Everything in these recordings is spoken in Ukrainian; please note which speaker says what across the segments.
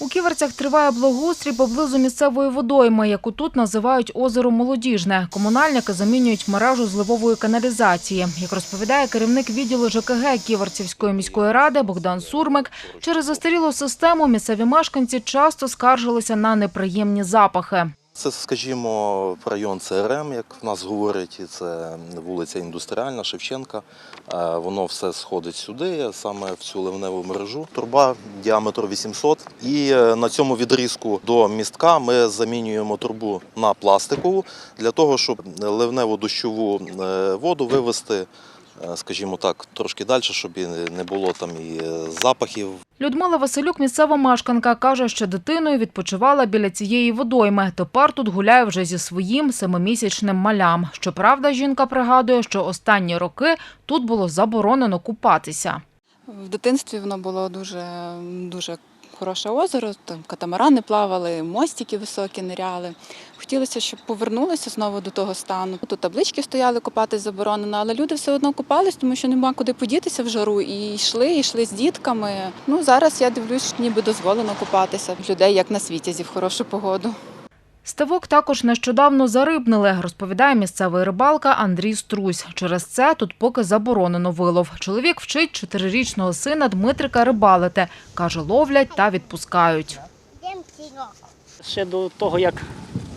Speaker 1: У Ківерцях триває благоустрій поблизу місцевої водойми, яку тут називають озеро Молодіжне. Комунальники замінюють мережу зливової каналізації. Як розповідає керівник відділу ЖКГ Ківерцівської міської ради Богдан Сурмик, через застарілу систему місцеві мешканці часто скаржилися на неприємні запахи.
Speaker 2: Це, скажімо, район ЦРМ, як в нас говорять, це вулиця Індустріальна, Шевченка. Е, Воно все сходить сюди, саме в цю ливневу мережу. Турба діаметр 800. І е, на цьому відрізку до містка ми замінюємо трубу на пластикову для того, щоб ливневу дощову е, воду вивести, скажімо так, трошки далі, щоб і не було там і е, запахів
Speaker 1: Людмила Василюк, місцева мешканка, каже, що дитиною відпочивала біля цієї водойми. Тепер тут гуляє вже зі своїм семимісячним малям. Щоправда, жінка пригадує, що останні роки тут було заборонено купатися.
Speaker 3: В дитинстві воно було дуже, дуже хороше озеро, там катамарани плавали, мостики високі ниряли. Хотілося, щоб повернулися знову до того стану. Тут таблички стояли, купатись заборонено, але люди все одно купались, тому що нема куди подітися в жару. І йшли, йшли з дітками. Ну зараз я дивлюсь, ніби дозволено купатися людей, як на світі, зі в хорошу погоду.
Speaker 1: Ставок також нещодавно зарибнили, розповідає місцевий рибалка Андрій Струсь. Через це тут поки заборонено вилов. Чоловік вчить чотирирічного сина Дмитрика рибалити. Каже, ловлять та відпускають.
Speaker 4: Ще до того, як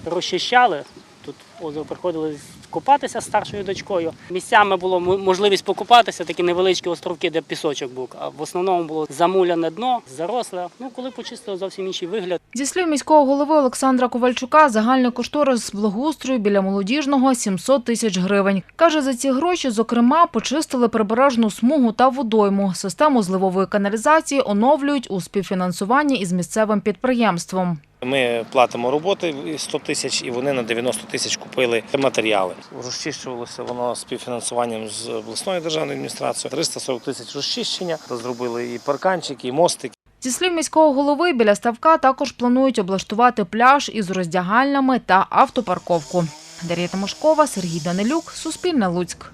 Speaker 4: розчищали, тут озеро приходили купатися з старшою дочкою. Місцями було можливість покупатися, такі невеличкі островки, де пісочок був. А в основному було замуляне дно, заросле. Ну, коли почистили зовсім інший вигляд.
Speaker 1: Зі слів міського голови Олександра Ковальчука, загальний кошторис благоустрою біля молодіжного 700 тисяч гривень. Каже, за ці гроші, зокрема, почистили прибережну смугу та водойму. Систему зливової каналізації оновлюють у співфінансуванні із місцевим підприємством.
Speaker 5: Ми платимо роботи 100 тисяч, і вони на 90 тисяч купили матеріали. Розчищувалося воно співфінансуванням з обласною державною адміністрацією. 340 тисяч розчищення. Зробили і парканчики, і мостики.
Speaker 1: Зі слів міського голови, біля ставка також планують облаштувати пляж із роздягальнями та автопарковку. Дар'я Тимошкова, Сергій Данилюк, Суспільне Луцьк.